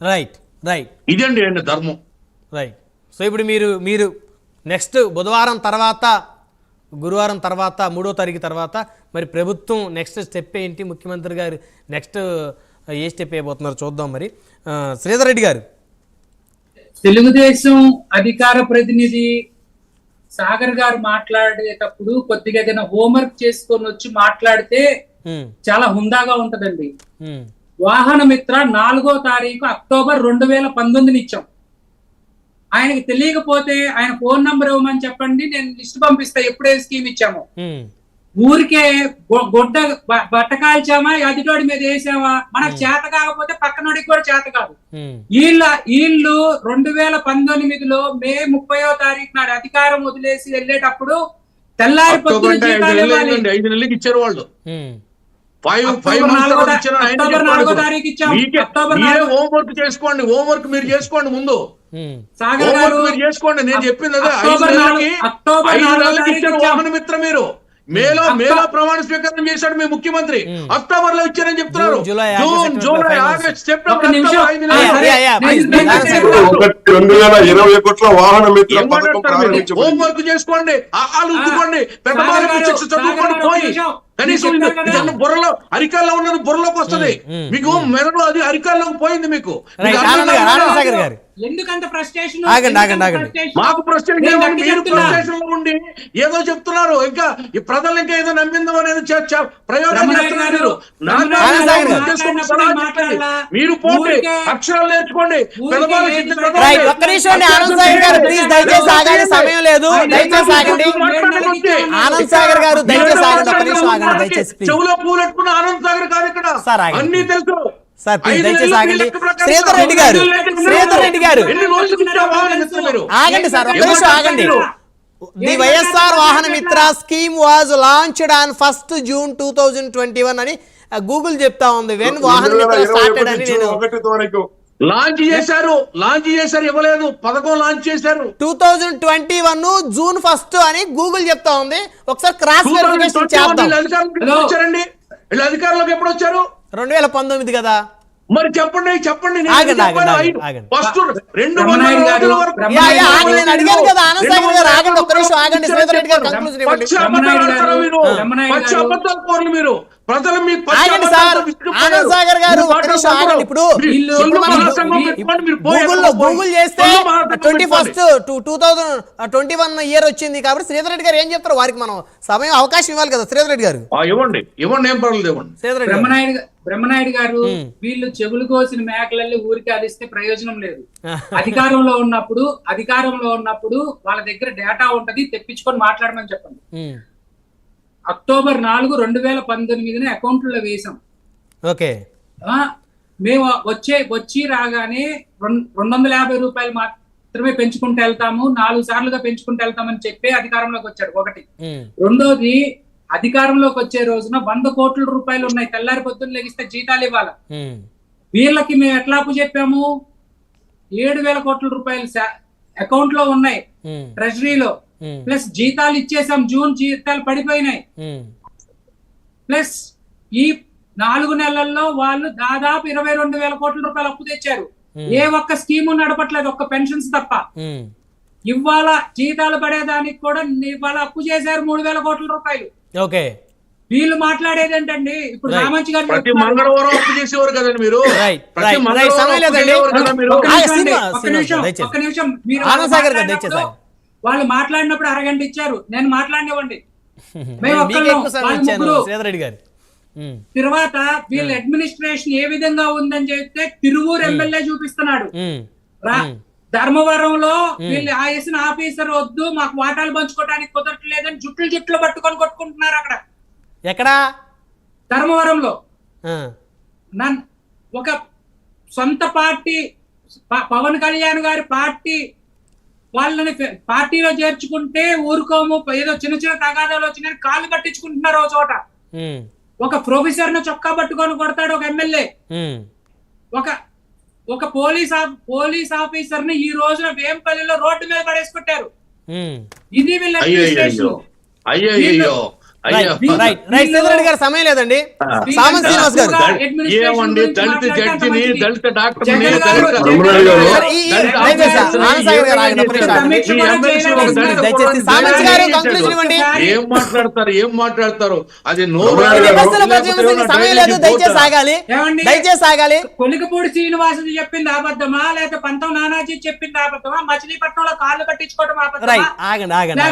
Right right ఇదండి అండి ధర్మం. రైట్ సో ఇప్పుడు మీరు మీరు నెక్స్ట్ బుధవారం తర్వాత గురువారం తర్వాత మూడో తారీఖు తర్వాత మరి ప్రభుత్వం నెక్స్ట్ స్టెప్ ఏంటి? ముఖ్యమంత్రి గారు నెక్స్ట్ ఏ స్టెప్ వేయబోతున్నారు చూద్దాం మరి. శ్రీధర్ రెడ్డి గారు. తెలుగుదేశం అధికార ప్రతినిధి సాగర్ గారు మాట్లాడేటప్పుడు కొద్దిగా ఏదైనా హోంవర్క్ చేసుకొని వచ్చి మాట్లాడితే ఉమ్, చాలా హుందాగా ఉంటదండి. ఉమ్, వాహన మిత్ర నాలుగో తారీఖు అక్టోబర్ రెండు వేల పంతొమ్మిదిని ఇచ్చాం ఆయనకి తెలియకపోతే ఆయన ఫోన్ నంబర్ ఇవ్వమని చెప్పండి నేను లిస్ట్ పంపిస్తా ఎప్పుడే స్కీమ్ ఇచ్చాము. ఊరికే గొడ్డ బట్ట కాల్చామా ఎదుటోడి మీద వేసామా? మనకు చేత కాకపోతే పక్కనోడికి కూడా చేత కాదు. వీళ్ళ వీళ్ళు రెండు వేల పంతొమ్మిదిలో మే ముప్పయో తారీఖు నాడు అధికారం వదిలేసి వెళ్ళేటప్పుడు తెల్లారి పొద్దున జీతాలు ఇవ్వాలి. ఫైవ్ ఫైవ్ మీరే హోంవర్క్ చేసుకోండి హోంవర్క్ మీరు చేసుకోండి ముందు. హోంవర్క్ మీరు చేసుకోండి నేను చెప్పింది అదే ఐదు నెలలకి ఐదు నెలలకి ఇచ్చారు. వాహన మిత్ర మీరు. మేలో మేలో ప్రమాణ స్వీకారం చేశాడు మీ ముఖ్యమంత్రి. ఉమ్. అక్టోబర్లో ఇచ్చారని చెప్తున్నారు. June, July, August, September, homework చేసుకోండి. ఆలు ఉద్దుకోండి పెద్ద చదువుకోండి పోయి. కనీసం. ఇదన్న బుర్రలో అరికాల్లో ఉన్నది బుర్రలోకి వస్తది. మీకు మెదడు అది అరికాల్లోకి పోయింది మీకు. గారు. కాదు. ఆనంద్ సాగర్ గారు ఎందుకంత ఫ్రస్ట్రేషన్ ఆగండి, ఆగండి, ఆగండి. మాకు ఉండి ఏదో చెప్తున్నారు. ఇంకా ఈ ప్రజలు ఇంకా ఏదో నమ్మిందాం అనేది రమణయ్య చేస్తున్నారు గారు, మీరు. గారు పోండి అక్షరాలు నేర్చుకోండి. ఒక్క నిమిషం ఆనంద్ సాగర్ గారు ప్లీజ్ దయచేసి ఆగండి సమయం లేదు. దయచేసి ఆగండి. ఆనంద్ సాగర్ గారు దయచేసి ఆగండి. ఒక్క నిమిషం ఆగండి. దయచేసి ప్లీజ్. చెవులో పూలెట్టుకున్న ఆనంద్ సాగర్ కాదు ఇక్కడ. అన్ని తెలుసు. సార్, ప్లీజ్ దయచేసి ఆగండి. శ్రీధర్ రెడ్డి గారు, శ్రీధర్ రెడ్డి గారు. ఆగండి సార్ ఒక్క నిమిషం ఆగండి. The YSR? Vahana Mitra scheme was launched on first June two thousand twenty one అని గూగుల్ చెప్తా ఉంది. వెన్ వాహన మిత్ర స్టార్టెడ్ అని నేను లాంచ్ చేశారు లాంచ్ చేశారు ఇవ్వలేదు. పథకం లాంచ్ చేశారు. Two thousand twenty one June first అని గూగుల్ చెప్తా ఉంది. ఒకసారి క్రాస్ 2021 వెరిఫికేషన్ చేద్దాం. అధికారంలోకి ఎప్పుడు వచ్చారు రెండు వేల పంతొమ్మిది కదా. మరి చెప్పండి చెప్పండి. ఫస్ట్ రెండు ఆగండి, నేను అడిగాను కదా ఆనంద్ సాగర్ గారు ఆగండి ఒక్క నిమిషం ఆగండి శ్రీధర్ రెడ్డి గారు కంక్లూజన్ ఇవ్వండి పచ్చి అబద్ధాలు మీరు? రమణాయుడు పచ్చి గారు. అబద్ధాలు కోరలు మీరు ప్రజలు మీ పచ్చి ఆగండి అబద్ధాలతో సార్ విసిగిపోయారు. ఆనంద్ సాగర్ గారు ఇప్పుడు గూగుల్లో. గూగుల్ చేస్తే twenty. First two two thousand twenty one year వచ్చింది కాబట్టి శ్రీధర్ రెడ్డి గారు ఏం చెప్తారు? వారికి మనం సమయం అవకాశం ఇవ్వాలి కదా శ్రీధర్ రెడ్డి గారు. ఇవ్వండి. ఇవ్వండి ఏం పర్వాలేదు ఇవ్వండి. శ్రీధర్ రెడ్డి బ్రహ్మనాయుడు గారు. వీళ్ళు చెవులు కోసిన మేకలల్లి ఊరికి అలిస్తే ప్రయోజనం లేదు. అధికారంలో ఉన్నప్పుడు అధికారంలో ఉన్నప్పుడు వాళ్ళ దగ్గర డేటా ఉంటది తెప్పించుకొని మాట్లాడమని చెప్పండి. అక్టోబర్ నాలుగు రెండు వేల పంతొమ్మిదిని అకౌంట్లో వేసాం ఓకే. మేము వచ్చే వచ్చి రాగానే రెండు వందల యాభై రూపాయలు మాత్రమే పెంచుకుంటూ వెళ్తాము. నాలుగు సార్లుగా పెంచుకుంటూ వెళ్తామని చెప్పి అధికారంలోకి వచ్చారు ఒకటి. రెండోది అధికారంలోకి వచ్చే రోజున వంద కోట్ల రూపాయలు ఉన్నాయి. తెల్లారి పొద్దున్న లెగిస్తే జీతాలు ఇవ్వాలి? వీళ్ళకి మేము ఎట్లా అప్పు చెప్పాము? ఏడు వేల కోట్ల రూపాయలు అకౌంట్లో ఉన్నాయి. ట్రెజరీలో. ప్లస్ జీతాలు ఇచ్చేసాం. జూన్ జీతాలు పడిపోయినాయి. ప్లస్ ఈ నాలుగు నెలల్లో వాళ్ళు దాదాపు ఇరవై రెండు వేల కోట్ల రూపాయలు అప్పు తెచ్చారు. Hmm. ఏ ఒక్క స్కీము నడపట్లేదు ఒక్క పెన్షన్స్ తప్ప. ఉమ్, ఇవాళ జీతాలు పడేదానికి కూడా ఇవాళ అప్పు చేశారు మూడు వేల కోట్ల రూపాయలు. ఓకే. వీళ్ళు మాట్లాడేది ఏంటండి? ఇప్పుడు Right. రామంచి గారు ప్రతి. మంగళవారం అప్పు చేసేవారు కదండి మీరు? ఒక్క నిమిషం ఒక్క నిమిషం, మీరు. వాళ్ళు మాట్లాడినప్పుడు అరగంట ఇచ్చారు. నేను మాట్లాడినివ్వండి. మేము ఒక్కళ్ళం, తర్వాత వీళ్ళ అడ్మినిస్ట్రేషన్ ఏ విధంగా ఉందని చెప్తే తిరువూరు ఎమ్మెల్యే చూపిస్తున్నాడు. ధర్మవరంలో వీళ్ళు వేసిన ఆఫీసర్ వద్దు మాకు వాటాలు పంచుకోవడానికి కుదరట్లేదని జుట్లు జుట్లు పట్టుకొని కొట్టుకుంటున్నారు అక్కడ. ఎక్కడా? ధర్మవరంలో. నన్ ఒక సొంత పార్టీ పవన్ కళ్యాణ్ గారి పార్టీ వాళ్ళని పార్టీలో చేర్చుకుంటే ఊరుకోము ఏదో చిన్న చిన్న తగాదాలు వచ్చినాయి కాళ్ళు పట్టించుకుంటున్నారు ఒక చోట. ఒక ప్రొఫెసర్ను చొక్కా పట్టుకొని కొడతాడు ఒక ఎమ్మెల్యే. ఒక ఒక పోలీస్ ఆఫ్- పోలీస్ ఆఫీసర్ని ఈ రోజున వేంపల్లిలో రోడ్డు మీద పడేసుకుంటారు. ఇది వీళ్ళ అడ్మినిస్ట్రేషన్ గారు సమయం లేదండి. శ్రీనివాస్ గారు. ఏమండి దళిత జడ్జిని. దళిత డాక్టర్. ఏం మాట్లాడతారు? ఏం మాట్లాడతారు? అది సమయం లేదు. దయచేసి ఆగాలి. ఏమండి? దయచేసి ఆగాలి. కొలికపూడి శ్రీనివాసుడు చెప్పింది అబద్ధమా? లేకపోతే పంతం నానాజీ చెప్పింది అబద్ధమా? మచిలీపట్నంలో కాళ్ళు కట్టించుకోవడం అబద్ధమా? ఆగండి ఆగండి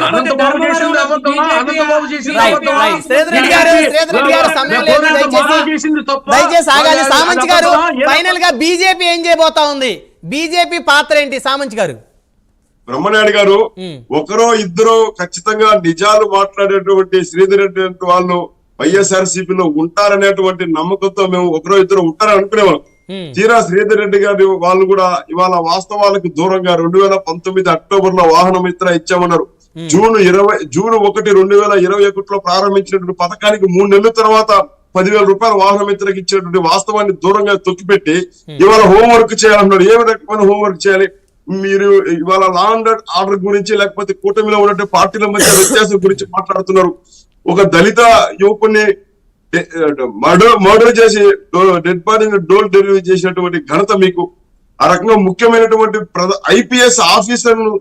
దయచేసి ఆగాలి. సామంత్ గారు ఫైనల్గా బీజేపీ ఏం చేయబోతా ఉంది? బీజేపీ పాత్ర ఏంటి సామంత్ గారు? బ్రహ్మనాయుడు గారు. ఒకరో ఇద్దరు ఖచ్చితంగా నిజాలు మాట్లాడేటువంటి శ్రీధర్ రెడ్డి వాళ్ళు వైఎస్ఆర్లో ఉంటారనేటువంటి నమ్మకంతో మేము ఒకరో ఇద్దరు ఉంటారని అనుకునేవాళ్ళం. తీరా శ్రీధర్ రెడ్డి గారి వాళ్ళు కూడా ఇవాళ వాస్తవాలకు దూరంగా రెండు వేల పంతొమ్మిది అక్టోబర్లో వాహన మిత్ర ఇచ్చామన్నారు. జూన్ ఇరవై జూన్ ఒకటి రెండు వేల ఇరవై ఒకటిలో ప్రారంభించినటువంటి పథకానికి మూడు నెలల తర్వాత పదివేల రూపాయల వాహన మిత్రకి ఇచ్చినటువంటి వాస్తవాన్ని దూరంగా తొక్కిపెట్టి ఇవాళ హోంవర్క్ చేయాలన్నారు ఏ రకమైన హోంవర్క్ చేయాలి? మీరు ఇవాళ లా అండ్ ఆర్డర్ గురించి లేకపోతే కూటమిలో ఉన్నటువంటి పార్టీల మధ్య వ్యత్యాసం గురించి మాట్లాడుతున్నారు. ఒక దళిత యువకుని మర్డర్ మర్డర్ చేసి డెడ్ బాడీని డోర్ డెలివరీ చేసినటువంటి ఘనత మీకు. ఆ రకంగా ముఖ్యమైనటువంటి ఐపీఎస్ ఆఫీసర్ను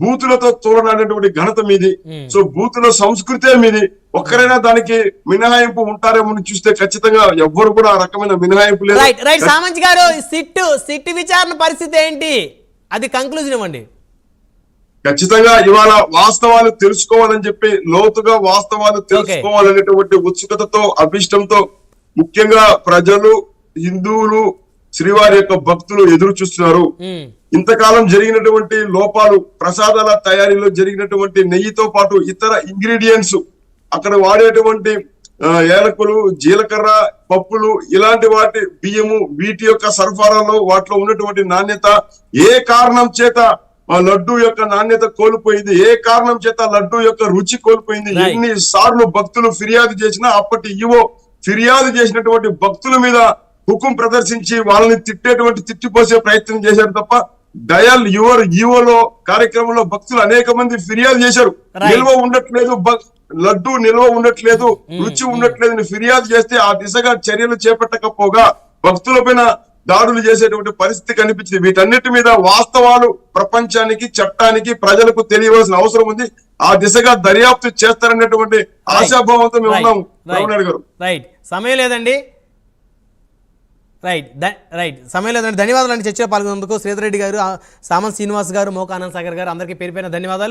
బూతులతో తోడనటువంటి ఘనత మీది. సో బూతుల సంస్కృతే మీది. ఒక్కరైనా దానికి మినహాయింపు ఉంటారేమో చూస్తే ఖచ్చితంగా ఎవ్వరు కూడా ఆ రకమైన మినహాయింపు లేదు. రైట్ రైట్ సామంత్ గారు సిట్ సిట్ విచారణ పరిస్థితి ఏంటి? అది కంక్లూజన్ ఇవ్వండి. ఖచ్చితంగా ఇవాళ వాస్తవాలు తెలుసుకోవాలని చెప్పి లోతుగా వాస్తవాలు తెలుసుకోవాలనేటువంటి ఉత్సుకతతో అభిష్టంతో ముఖ్యంగా ప్రజలు హిందువులు శ్రీవారి యొక్క భక్తులు ఎదురు చూస్తున్నారు. ఇంతకాలం జరిగినటువంటి లోపాలు ప్రసాదాల తయారీలో జరిగినటువంటి నెయ్యితో పాటు ఇతర ఇంగ్రీడియంట్స్ అక్కడ వాడేటువంటి ఏలకులు జీలకర్ర పప్పులు ఇలాంటి వాటి బియ్యము వీటి యొక్క సరఫరాలో వాటిలో ఉన్నటువంటి నాణ్యత ఏ కారణం చేత లడ్డు యొక్క నాణ్యత కోల్పోయింది ఏ కారణం చేత లడ్డు యొక్క రుచి కోల్పోయింది. ఎన్ని సార్లు భక్తులు ఫిర్యాదు చేసినా అప్పటి ఇవో ఫిర్యాదు చేసినటువంటి భక్తుల మీద హుకుం ప్రదర్శించి వాళ్ళని తిట్టేటువంటి తిట్టిపోసే ప్రయత్నం చేశారు తప్ప డయల్ యువర్ ఈవోలో కార్యక్రమంలో భక్తులు అనేక మంది ఫిర్యాదు చేశారు. నిల్వ ఉండట్లేదు లడ్డు నిల్వ ఉండట్లేదు రుచి ఉండట్లేదు ఫిర్యాదు చేస్తే ఆ దిశగా చర్యలు చేపట్టకపోగా భక్తులపైన దాడులు చేసేటువంటి పరిస్థితి కనిపించింది. వీటన్నిటి మీద వాస్తవాలు ప్రపంచానికి చట్టానికి ప్రజలకు తెలియవలసిన అవసరం ఉంది. ఆ దిశగా దర్యాప్తు చేస్తారనేటువంటి ఆశాభావంతో మేము ఉన్నాము. రైట్ సమయం లేదండి. రైట్ ద- రైట్ సమయం లేదండి ధన్యవాదాలు అండి. చర్చలో పాల్గొనేందుకు శ్రీధర్ రెడ్డి గారు సామన్ శ్రీనివాస్ గారు మోకానంద్ సాగర్ గారు అందరికీ పేరు పైన ధన్యవాదాలు.